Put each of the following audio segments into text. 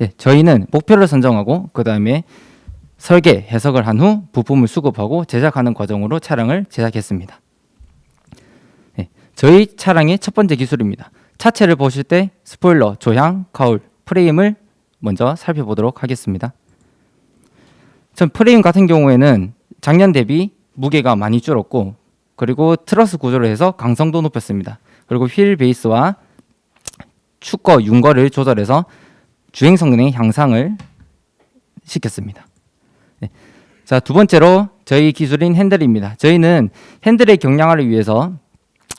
예, 저희는 목표를 선정하고 그 다음에 설계, 해석을 한 후 부품을 수급하고 제작하는 과정으로 차량을 제작했습니다. 예, 저희 차량의 첫 번째 기술입니다. 차체를 보실 때 스포일러, 조향, 거울, 프레임을 먼저 살펴보도록 하겠습니다. 전 프레임 같은 경우에는 작년 대비 무게가 많이 줄었고 그리고 트러스 구조를 해서 강성도 높였습니다. 그리고 휠 베이스와 축거, 윤거를 조절해서 주행 성능의 향상을 시켰습니다. 네. 자, 두 번째로 저희 기술인 핸들입니다. 저희는 핸들의 경량화를 위해서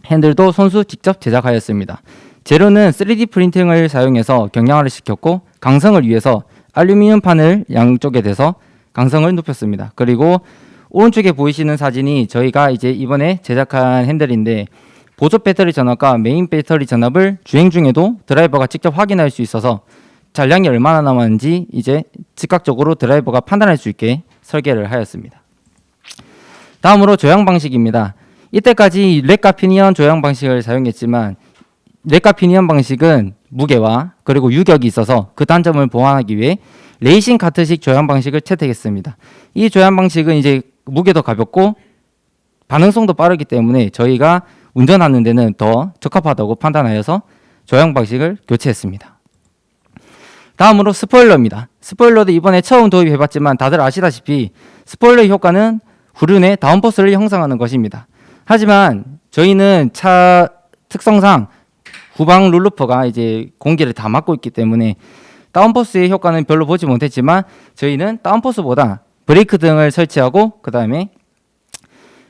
핸들도 손수 직접 제작하였습니다. 재료는 3D 프린팅을 사용해서 경량화를 시켰고 강성을 위해서 알루미늄 판을 양쪽에 대서 강성을 높였습니다. 그리고 오른쪽에 보이시는 사진이 저희가 이제 이번에 제작한 핸들인데 보조 배터리 전압과 메인 배터리 전압을 주행 중에도 드라이버가 직접 확인할 수 있어서 잔량이 얼마나 남았는지 이제 즉각적으로 드라이버가 판단할 수 있게 설계를 하였습니다. 다음으로 조향 방식입니다. 이때까지 렉과 피니언 조향 방식을 사용했지만 렉과 피니언 방식은 무게와 그리고 유격이 있어서 그 단점을 보완하기 위해 레이싱 카트식 조향 방식을 채택했습니다. 이 조향 방식은 이제 무게도 가볍고 반응성도 빠르기 때문에 저희가 운전하는 데는 더 적합하다고 판단하여서 조향 방식을 교체했습니다. 다음으로 스포일러입니다. 스포일러도 이번에 처음 도입해봤지만 다들 아시다시피 스포일러 효과는 후륜의 다운포스를 형성하는 것입니다. 하지만 저희는 차 특성상 후방 룰루퍼가 이제 공기를 다 막고 있기 때문에 다운포스의 효과는 별로 보지 못했지만 저희는 다운포스보다 브레이크 등을 설치하고 그 다음에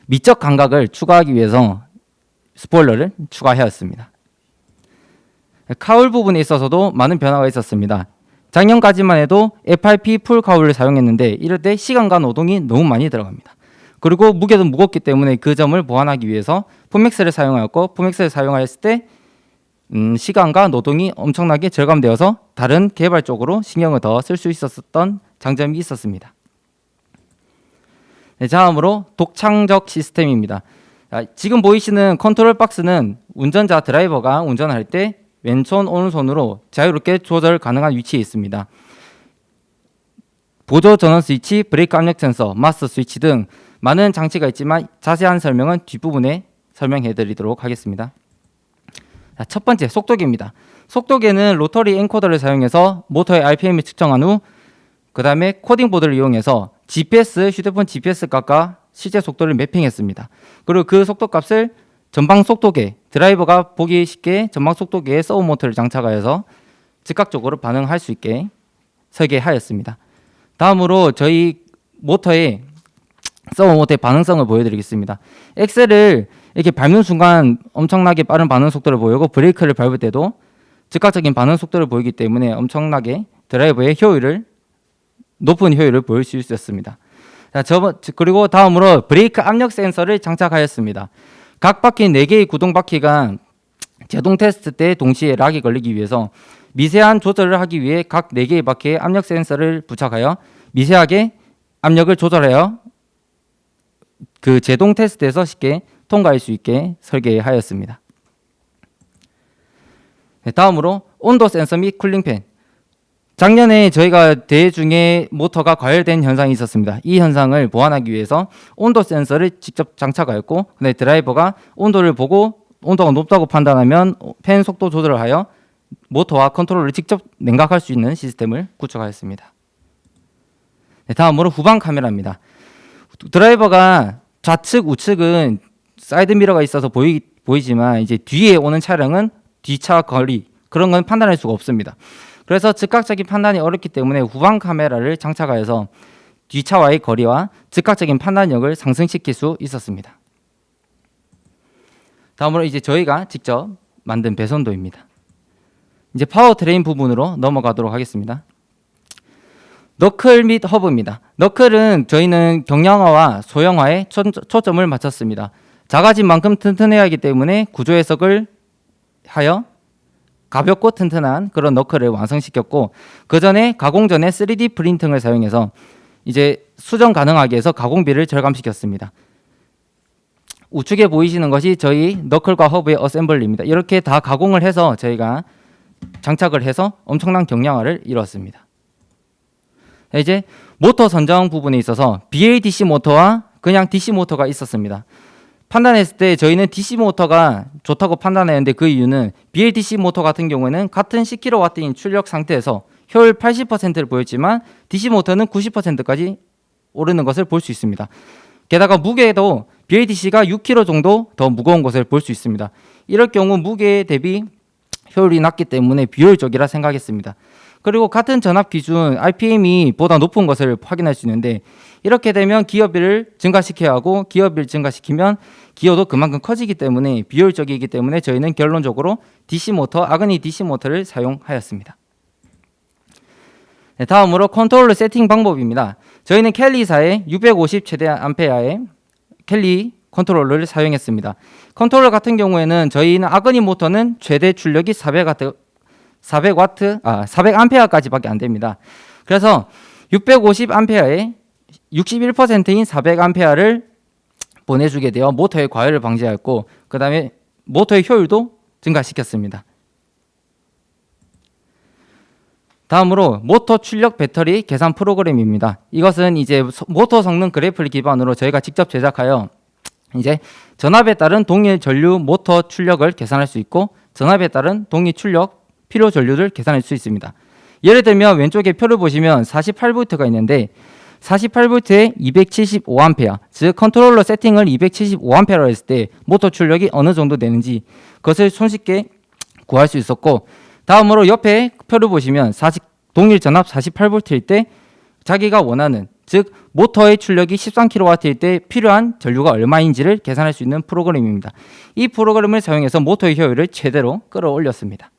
미적 감각을 추가하기 위해서 스포일러를 추가하였습니다. 카울 부분에 있어서도 많은 변화가 있었습니다. 작년까지만 해도 FRP 풀 카울을 사용했는데 이럴 때 시간과 노동이 너무 많이 들어갑니다. 그리고 무게도 무겁기 때문에 그 점을 보완하기 위해서 폼맥스를 사용하였고 폼맥스를 사용하였을 때 음, 시간과 노동이 엄청나게 절감되어서 다른 개발 쪽으로 신경을 더 쓸 수 있었던 장점이 있었습니다. 네, 다음으로 독창적 시스템입니다. 아, 지금 보이시는 컨트롤 박스는 운전자 드라이버가 운전할 때 왼손 오른손으로 자유롭게 조절 가능한 위치에 있습니다. 보조 전원 스위치, 브레이크 압력 센서, 마스터 스위치 등 많은 장치가 있지만 자세한 설명은 뒷부분에 설명해 드리도록 하겠습니다. 자, 첫 번째 속도계입니다. 속도계는 로터리 엔코더를 사용해서 모터의 RPM을 측정한 후 그 다음에 코딩 보드를 이용해서 GPS, 휴대폰 GPS 값과 실제 속도를 매핑했습니다. 그리고 그 속도 값을 전방 속도계, 드라이버가 보기 쉽게 전방 속도계에 서브 모터를 장착하여서 즉각적으로 반응할 수 있게 설계하였습니다. 다음으로 저희 모터의 서브 모터의 반응성을 보여드리겠습니다. 엑셀을 이렇게 밟는 순간 엄청나게 빠른 반응 속도를 보이고 브레이크를 밟을 때도 즉각적인 반응 속도를 보이기 때문에 엄청나게 드라이버의 효율을 높은 효율을 보일 수 있었습니다. 자, 저, 그리고 다음으로 브레이크 압력 센서를 장착하였습니다. 각 바퀴 4개의 구동 바퀴가 제동 테스트 때 동시에 락이 걸리기 위해서 미세한 조절을 하기 위해 각 4개의 바퀴에 압력 센서를 부착하여 미세하게 압력을 조절하여 그 제동 테스트에서 쉽게 통과할 수 있게 설계하였습니다. 네, 다음으로 온도 센서 및 쿨링팬. 작년에 저희가 대회 중에 모터가 과열된 현상이 있었습니다. 이 현상을 보완하기 위해서 온도 센서를 직접 장착하였고, 근데 드라이버가 온도를 보고 온도가 높다고 판단하면 팬 속도 조절을 하여 모터와 컨트롤을 직접 냉각할 수 있는 시스템을 구축하였습니다. 네, 다음으로 후방 카메라입니다. 드라이버가 좌측 우측은 사이드 미러가 있어서 보이, 보이지만 이제 뒤에 오는 차량은 뒤차 거리 그런 건 판단할 수가 없습니다. 그래서 즉각적인 판단이 어렵기 때문에 후방 카메라를 장착하여서 뒤차와의 거리와 즉각적인 판단력을 상승시킬 수 있었습니다. 다음으로 이제 저희가 직접 만든 배선도입니다. 이제 파워 트레인 부분으로 넘어가도록 하겠습니다. 너클 및 허브입니다. 너클은 저희는 경량화와 소형화에 초, 초점을 맞췄습니다. 작아진 만큼 튼튼해야 하기 때문에 구조 해석을 하여 가볍고 튼튼한 그런 너클을 완성시켰고 그 전에 가공 전에 3D 프린팅을 사용해서 이제 수정 가능하게 해서 가공비를 절감시켰습니다. 우측에 보이시는 것이 저희 너클과 허브의 어셈블리입니다. 이렇게 다 가공을 해서 저희가 장착을 해서 엄청난 경량화를 이뤘습니다. 이제 모터 선정 부분에 있어서 BLDC 모터와 그냥 DC 모터가 있었습니다. 판단했을 때 저희는 DC 모터가 좋다고 판단했는데 그 이유는 BLDC 모터 같은 경우에는 같은 10kW인 출력 상태에서 효율 80%를 보였지만 DC 모터는 90%까지 오르는 것을 볼 수 있습니다. 게다가 무게도 BLDC가 6kg 정도 더 무거운 것을 볼 수 있습니다. 이럴 경우 무게 대비 효율이 낮기 때문에 비효율적이라 생각했습니다. 그리고 같은 전압 기준 RPM이 보다 높은 것을 확인할 수 있는데 이렇게 되면 기어비를 증가시켜야 하고 기어비를 증가시키면 기어도 그만큼 커지기 때문에 비효율적이기 때문에 저희는 결론적으로 DC 모터, 아그니 DC 모터를 사용하였습니다. 네, 다음으로 컨트롤러 세팅 방법입니다. 저희는 켈리사의 650 최대 암페어의 켈리 컨트롤러를 사용했습니다. 컨트롤러 같은 경우에는 저희는 아그니 모터는 최대 출력이 400와트 400와트 아 400암페어까지밖에 안 됩니다. 그래서 650암페어의 61%인 400암페어를 보내주게 되어 모터의 과열을 방지하였고 그 다음에 모터의 효율도 증가시켰습니다. 다음으로 모터 출력 배터리 계산 프로그램입니다. 이것은 이제 소- 모터 성능 그래프를 기반으로 저희가 직접 제작하여 이제 전압에 따른 동일 전류 모터 출력을 계산할 수 있고 전압에 따른 동일 출력 필요 전류를 계산할 수 있습니다. 예를 들면 왼쪽에 표를 보시면 48V가 있는데 48V에 275A, 즉 컨트롤러 세팅을 275A로 했을 때 모터 출력이 어느 정도 되는지 그것을 손쉽게 구할 수 있었고 다음으로 옆에 표를 보시면 40, 동일 전압 48V일 때 자기가 원하는 즉 모터의 출력이 13kW일 때 필요한 전류가 얼마인지를 계산할 수 있는 프로그램입니다. 이 프로그램을 사용해서 모터의 효율을 최대로 끌어올렸습니다.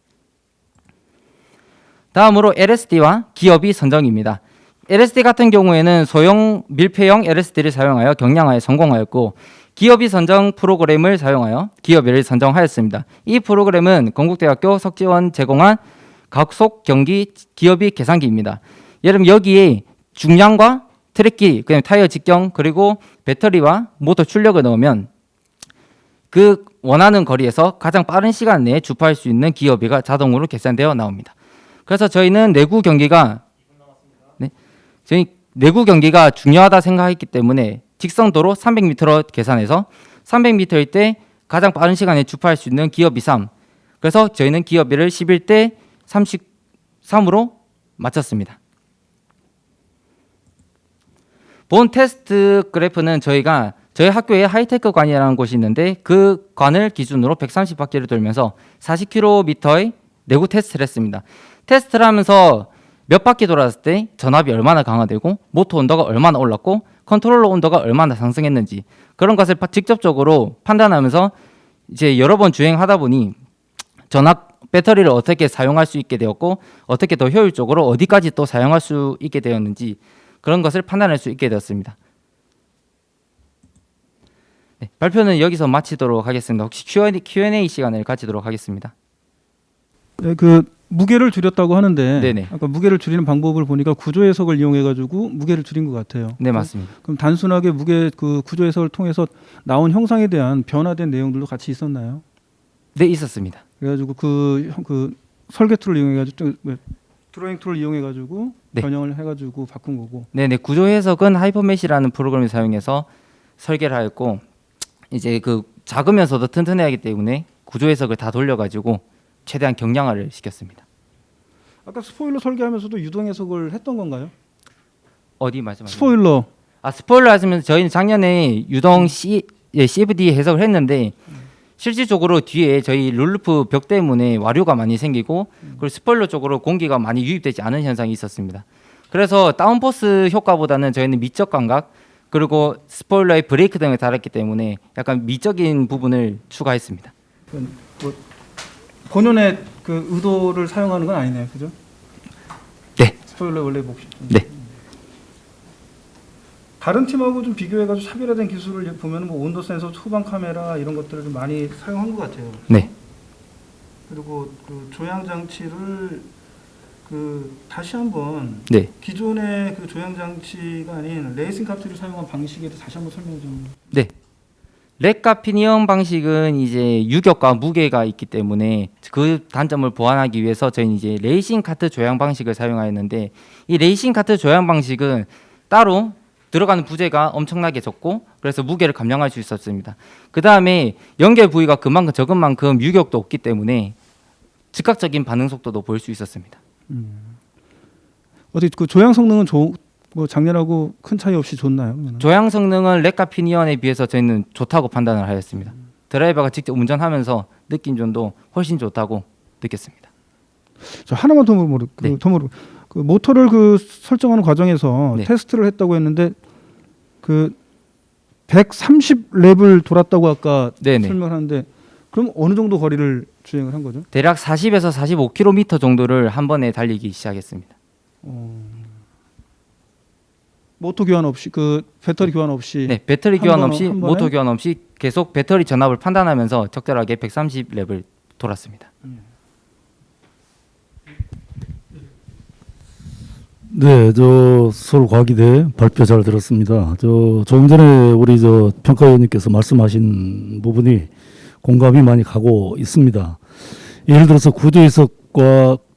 다음으로 LSD와 기업이 선정입니다. LSD 같은 경우에는 소형 밀폐형 LSD를 사용하여 경량화에 성공하였고 기업이 선정 프로그램을 사용하여 기업을 선정하였습니다. 이 프로그램은 건국대학교 석지원 제공한 각속 경기 기업이 계산기입니다. 들면 여기에 중량과 트랙기, 그냥 타이어 직경 그리고 배터리와 모터 출력을 넣으면 그 원하는 거리에서 가장 빠른 시간 내에 주파할 수 있는 기어비가 자동으로 계산되어 나옵니다. 그래서 저희는 내구 경기가 네, 저희 내구 경기가 중요하다 생각했기 때문에 직선도로 300m로 계산해서 300m일 때 가장 빠른 시간에 주파할 수 있는 기어비 3. 그래서 저희는 기어비를 11대 33으로 맞췄습니다. 본 테스트 그래프는 저희가 저희 학교에 하이테크 관이라는 곳이 있는데 그 관을 기준으로 130바퀴를 돌면서 40km의 내구 테스트를 했습니다. 테스트를 하면서 몇 바퀴 돌았을 때 전압이 얼마나 강화되고 모터 온도가 얼마나 올랐고 컨트롤러 온도가 얼마나 상승했는지 그런 것을 파- 직접적으로 판단하면서 이제 여러 번 주행하다 보니 전압 배터리를 어떻게 사용할 수 있게 되었고 어떻게 더 효율적으로 어디까지 또 사용할 수 있게 되었는지 그런 것을 판단할 수 있게 되었습니다. 네, 발표는 여기서 마치도록 하겠습니다. 혹시 Q&A, Q&A 시간을 가지도록 하겠습니다. 네, 그 무게를 줄였다고 하는데 네네. 아까 무게를 줄이는 방법을 보니까 구조 해석을 이용해 가지고 무게를 줄인 것 같아요. 네 맞습니다. 그럼 단순하게 무게 그 구조 해석을 통해서 나온 형상에 대한 변화된 내용들도 같이 있었나요? 네 있었습니다. 그래가지고 그, 형- 그 설계 툴을 이용해 가지고 드로잉 툴을 이용해 가지고 네. 변형을 해가지고 바꾼 거고. 네네 구조 해석은 하이퍼맷이라는 프로그램을 사용해서 설계를 하였고 이제 그 작으면서도 튼튼해야 하기 때문에 구조 해석을 다 돌려가지고 최대한 경량화를 시켰습니다. 아까 스포일러 설계하면서도 유동 해석을 했던 건가요? 어디 말씀하세요? 스포일러. 아 스포일러 하시면서 저희는 작년에 유동 C 예, CFD 해석을 했는데 실질적으로 뒤에 저희 룰루프 벽 때문에 와류가 많이 생기고 그리고 스포일러 쪽으로 공기가 많이 유입되지 않은 현상이 있었습니다. 그래서 다운포스 효과보다는 저희는 미적 감각 그리고 스포일러의 브레이크 등을 달았기 때문에 약간 미적인 부분을 추가했습니다. 뭐 본연의 그 의도를 사용하는 건 아니네요, 그죠? 네. 스포일러 원래 목적. 네. 다른 팀하고 좀 비교해가지고 차별화된 기술을 보면 뭐 온도 센서, 후방 카메라 이런 것들을 좀 많이 사용한 것 같아요. 네. 그리고 그 조향 장치를 그 다시 한번 네. 기존의 그 조향 장치가 아닌 레이싱 카트를 사용한 방식에 대해서 다시 한번 설명 좀. 네. 렉과 피니언 방식은 이제 유격과 무게가 있기 때문에 그 단점을 보완하기 위해서 저희는 이제 레이싱 카트 조향 방식을 사용하였는데 이 레이싱 카트 조향 방식은 따로 들어가는 부재가 엄청나게 적고 그래서 무게를 감량할 수 있었습니다. 그 다음에 연결 부위가 그만큼 적은 만큼 유격도 없기 때문에 즉각적인 반응 속도도 보일 수 있었습니다. 어떻게 그 조향 성능은 좋, 뭐 작년하고 큰 차이 없이 좋나요? 그러면은? 조향 성능은 렉과 피니언에 비해서 저희는 좋다고 판단을 하였습니다. 드라이버가 직접 운전하면서 느낀 점도 훨씬 좋다고 느꼈습니다. 저 하나만 더 물어 그, 네. 더 물어 그 모터를 그 설정하는 과정에서 네. 테스트를 했다고 했는데 그 130랩을 돌았다고 아까 네네. 설명하는데 그럼 어느 정도 거리를 주행을 한 거죠? 대략 40에서 45km 정도를 한 번에 달리기 시작했습니다. 모터 교환 없이 그 배터리 교환 없이 네, 배터리 한 교환 번- 없이 한 번에? 모터 교환 없이 계속 배터리 전압을 판단하면서 적절하게 130랩을 돌았습니다. 네, 저 서울과기대 발표 잘 들었습니다. 저 조금 전에 우리 저 평가위원님께서 말씀하신 부분이 공감이 많이 가고 있습니다. 예를 들어서 구조 해석과 이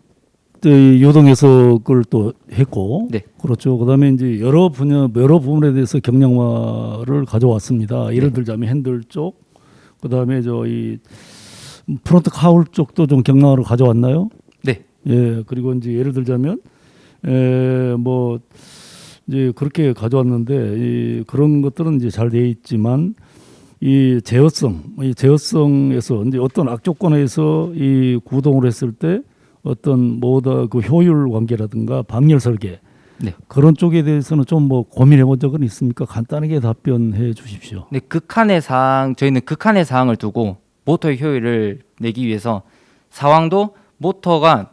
요동 해석을 또 했고, 네. 그렇죠. 그다음에 이제 여러 분야 여러 부분에 대해서 경량화를 가져왔습니다. 예를 네. 들자면 핸들 쪽, 그다음에 저이 프론트 카울 쪽도 좀 경량화를 가져왔나요? 네, 예, 그리고 이제 예를 들자면 에, 뭐 이제 그렇게 가져왔는데 이 그런 것들은 이제 잘 돼 있지만 이 제어성, 이 제어성에서 이제 어떤 악조건에서 이 구동을 했을 때 어떤 뭐다 그 효율 관계라든가 방열 설계 네. 그런 쪽에 대해서는 좀 뭐 고민해 본 적은 있습니까? 간단하게 답변해 주십시오. 네 극한의 사항 저희는 극한의 사항을 두고 모터의 효율을 내기 위해서 상황도 모터가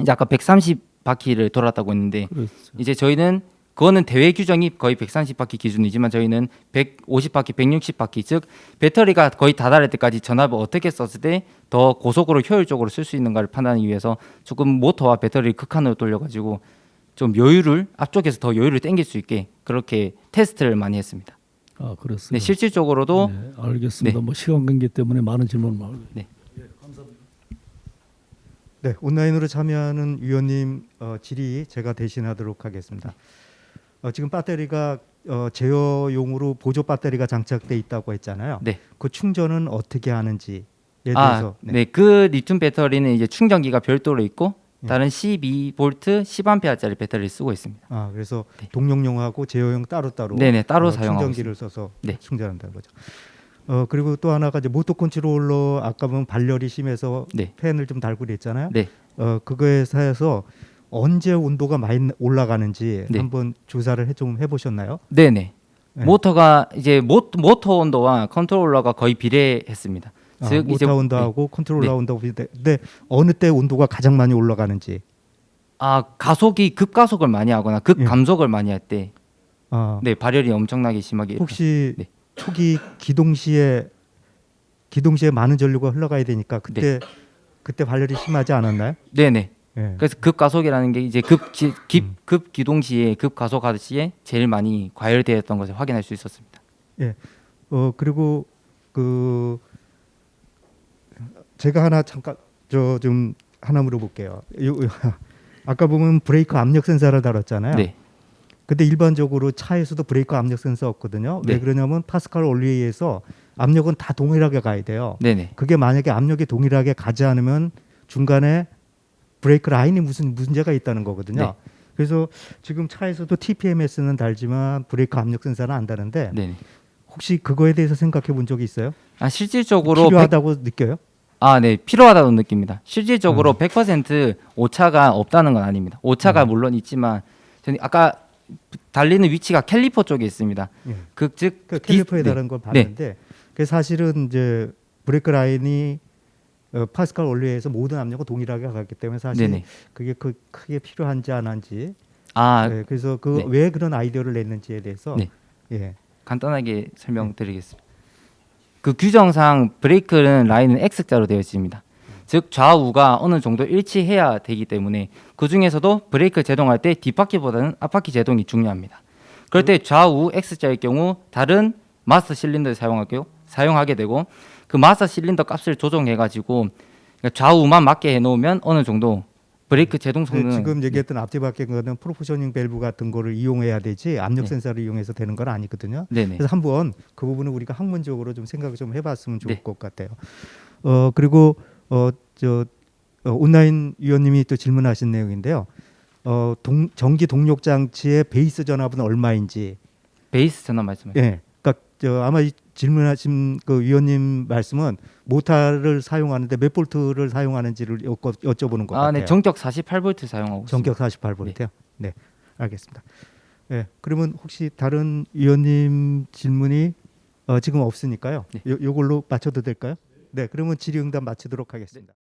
이제 아까 130 바퀴를 돌았다고 했는데 그렇죠. 이제 저희는 그거는 대회 규정이 거의 130바퀴 기준이지만 저희는 150바퀴, 160바퀴 즉 배터리가 거의 다다를 때까지 전압을 어떻게 썼을 때 더 고속으로 효율적으로 쓸 수 있는가를 판단하기 위해서 조금 모터와 배터리를 극한으로 돌려가지고 좀 여유를 앞쪽에서 더 여유를 땡길 수 있게 그렇게 테스트를 많이 했습니다. 아, 네, 그렇습니다. 실질적으로도 네, 알겠습니다. 네. 뭐 시간 관계 때문에 많은 질문을 말. 네, 온라인으로 참여하는 위원님 어, 질의 제가 대신하도록 하겠습니다. 어, 지금 배터리가 어, 제어용으로 보조 배터리가 장착돼 있다고 했잖아요. 네. 그 충전은 어떻게 하는지에 아, 대해서 네. 그 리튬 배터리는 이제 충전기가 별도로 있고 네. 다른 12V 10A짜리 배터리를 쓰고 있습니다. 아, 그래서 네. 동력용하고 제어용 따로따로 네네, 따로 어, 사용하고 충전기를 써서 네. 충전한다는 거죠. 어, 그리고 또 하나가 이제 모터 컨트롤러 아까 보면 발열이 심해서 네. 팬을 좀 달고 그랬잖아요. 네. 어, 그거에 사해서 언제 온도가 많이 올라가는지 네. 한번 조사를 해, 좀 해보셨나요? 네네. 네. 모터가 이제 모, 모터 온도와 컨트롤러가 거의 비례했습니다. 아, 즉 이제 모터 온도하고 컨트롤러 네. 온도하고 비슷해. 근데 어느 때 온도가 가장 많이 올라가는지. 아 가속이 급가속을 많이 하거나 급감속을 많이 할 때 아, 네, 발열이 엄청나게 심하게 혹시 네. 초기 기동 시에 기동 시에 많은 전류가 흘러가야 되니까 그때 그때 발열이 심하지 않았나요? 네네. 예. 그래서 급가속이라는 게 이제 급, 기, 깁, 음. 급 기동 시에 급가속하듯 시에 제일 많이 과열되었던 것을 확인할 수 있었습니다. 어 그리고 그 제가 하나 잠깐 저 좀 하나 물어볼게요. 아까 보면 브레이크 압력 센서를 다뤘잖아요. 네. 근데 일반적으로 차에서도 브레이크 압력 센서 없거든요. 왜 네. 그러냐면 파스칼 원리에서 압력은 다 동일하게 가야 돼요. 네네. 그게 만약에 압력이 동일하게 가지 않으면 중간에 브레이크 라인이 무슨 문제가 있다는 거거든요. 네. 그래서 지금 차에서도 TPMS는 달지만 브레이크 압력 센서는 안 다는데 네네. 혹시 그거에 대해서 생각해 본 적이 있어요? 아 실질적으로 필요하다고 느껴요? 아, 네. 필요하다고 느낍니다. 실질적으로 음. 100% 오차가 없다는 건 아닙니다. 오차가 음. 물론 있지만 저는 아까 달리는 위치가 캘리퍼 쪽에 있습니다. 예. 그즉그 디- 캘리퍼에 네. 다른 걸 봤는데 그 사실은 이제 브레이크 라인이 어, 파스칼 원리에서 모든 압력은 동일하게 가기 때문에 사실 네네. 그게 그 크게 필요한지 안 한지 아, 네, 그래서 그 네. 왜 그런 아이디어를 냈는지에 대해서 네. 예. 간단하게 설명드리겠습니다. 그 규정상 브레이크는 라인은 X자로 되어 있습니다. 즉 좌우가 어느 정도 일치해야 되기 때문에 그 중에서도 브레이크 제동할 때 뒷바퀴보다는 앞바퀴 제동이 중요합니다. 그럴 때 좌우 X자일 경우 다른 마스터 실린더를 사용하게 사용하게 되고 그 마스터 실린더 값을 조정해 가지고 좌우만 맞게 해 놓으면 어느 정도 브레이크 제동 네, 성능 지금 얘기했던 앞뒤 바뀐 거는 프로포셔닝 밸브 같은 거를 이용해야 되지 압력 네. 센서를 이용해서 되는 건 아니거든요. 네네 그래서 한번 그 부분을 우리가 학문적으로 좀 생각을 좀 해봤으면 좋을 네. 것 같아요. 어 그리고 어저 어, 온라인 위원님이 또 질문하신 내용인데요. 어 동, 전기 동력 장치의 베이스 전압은 얼마인지. 베이스 전압 말씀하세요. 예. 그러니까 저 아마 이 질문하신 그 위원님 말씀은 모타를 사용하는데 몇 볼트를 사용하는지를 여쭤, 여쭤보는 것 아, 같아요. 네, 전격 48V 사용하고 전격 48볼트요. 네. 알겠습니다. 네, 그러면 혹시 다른 위원님 질문이 어, 지금 없으니까요. 네. 요, 요걸로 맞춰도 될까요? 네, 그러면 질의응답 마치도록 하겠습니다.